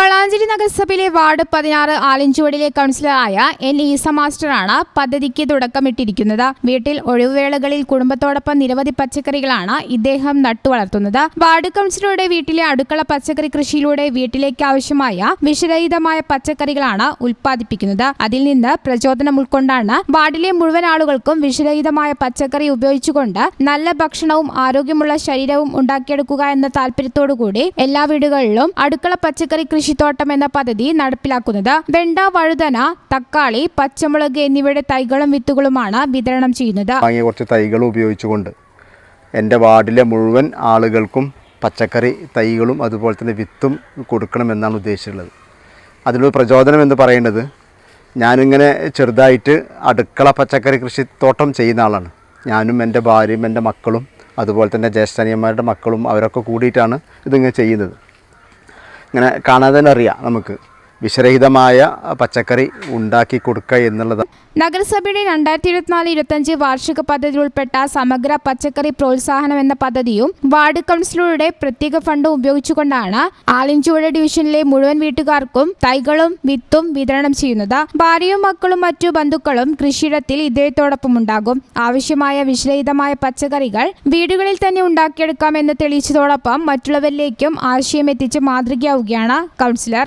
വളാഞ്ചേരി നഗരസഭയിലെ വാർഡ് പതിനാറ് ആലിഞ്ചുവടിലെ കൗൺസിലറായ എൻ ഈസ മാസ്റ്ററാണ് പദ്ധതിക്ക് തുടക്കമിട്ടിരിക്കുന്നത്. വീട്ടിൽ ഒഴിവുവേളകളിൽ കുടുംബത്തോടൊപ്പം നിരവധി പച്ചക്കറികളാണ് ഇദ്ദേഹം നട്ടുവളർത്തുന്നത്. വാർഡ് കൗൺസിലറുടെ വീട്ടിലെ അടുക്കള പച്ചക്കറി കൃഷിയിലൂടെ വീട്ടിലേക്ക് ആവശ്യമായ വിഷരഹിതമായ പച്ചക്കറികളാണ് ഉൽപ്പാദിപ്പിക്കുന്നത്. അതിൽ നിന്ന് പ്രചോദനം ഉൾക്കൊണ്ടാണ് വാർഡിലെ മുഴുവൻ ആളുകൾക്കും വിഷരഹിതമായ പച്ചക്കറി ഉപയോഗിച്ചുകൊണ്ട് നല്ല ഭക്ഷണവും ആരോഗ്യമുള്ള ശരീരവും ഉണ്ടാക്കിയെടുക്കുക എന്ന താല്പര്യത്തോടുകൂടി എല്ലാ വീടുകളിലും അടുക്കള പച്ചക്കറി കൃഷിത്തോട്ടം എന്ന പദ്ധതി നടപ്പിലാക്കുന്നത് വെണ്ട വഴുതന തക്കാളി പച്ചമുളക് എന്നിവയുടെ തൈകളും വിത്തുകളുമാണ് വിതരണം ചെയ്യുന്നത്. വാങ്ങിയ കുറച്ച് തൈകൾ ഉപയോഗിച്ചുകൊണ്ട് എന്റെ വാർഡിലെ മുഴുവൻ ആളുകൾക്കും പച്ചക്കറി തൈകളും അതുപോലെ തന്നെ വിത്തും കൊടുക്കണമെന്നാണ് ഉദ്ദേശിച്ചിട്ടുള്ളത്. അതിലൊരു പ്രചോദനം എന്ന് പറയുന്നത് ഞാനിങ്ങനെ ചെറുതായിട്ട് അടുക്കള പച്ചക്കറി കൃഷിത്തോട്ടം ചെയ്യുന്ന ആളാണ്. ഞാനും എന്റെ ഭാര്യയും എന്റെ മക്കളും അതുപോലെ തന്നെ ജ്യേഷ്ഠനിയന്മാരുടെ മക്കളും അവരൊക്കെ കൂടിയിട്ടാണ് ഇതിങ്ങനെ ചെയ്യുന്നത്. ഇങ്ങനെ കാണാതെ തന്നെ അറിയാം നമുക്ക്. വിഷരഹിതമായ പച്ചക്കറി ഉണ്ടാക്കി കൊടുക്കുക എന്നുള്ളത് നഗരസഭയുടെ രണ്ടായിരത്തി ഇരുപത്തിനാല് ഇരുപത്തഞ്ച് വാർഷിക പദ്ധതിയിൽ ഉൾപ്പെട്ട സമഗ്ര പച്ചക്കറി പ്രോത്സാഹനം എന്ന പദ്ധതിയും വാർഡ് കൗൺസിലറുടെ പ്രത്യേക ഫണ്ടും ഉപയോഗിച്ചുകൊണ്ടാണ് ആലിഞ്ചുവഴ ഡിവിഷനിലെ മുഴുവൻ വീട്ടുകാർക്കും തൈകളും വിത്തും വിതരണം ചെയ്യുന്നത്. ഭാര്യയും മക്കളും മറ്റു ബന്ധുക്കളും കൃഷിയിടത്തിൽ ഇദ്ദേഹത്തോടൊപ്പം ഉണ്ടാകും. ആവശ്യമായ വിഷരഹിതമായ പച്ചക്കറികൾ വീടുകളിൽ തന്നെ ഉണ്ടാക്കിയെടുക്കാം ഉണ്ടാക്കിയെടുക്കാമെന്ന് തെളിയിച്ചതോടൊപ്പം മറ്റുള്ളവരിലേക്കും ആശയം എത്തിച്ച് മാതൃകയാവുകയാണ് കൗൺസിലർ.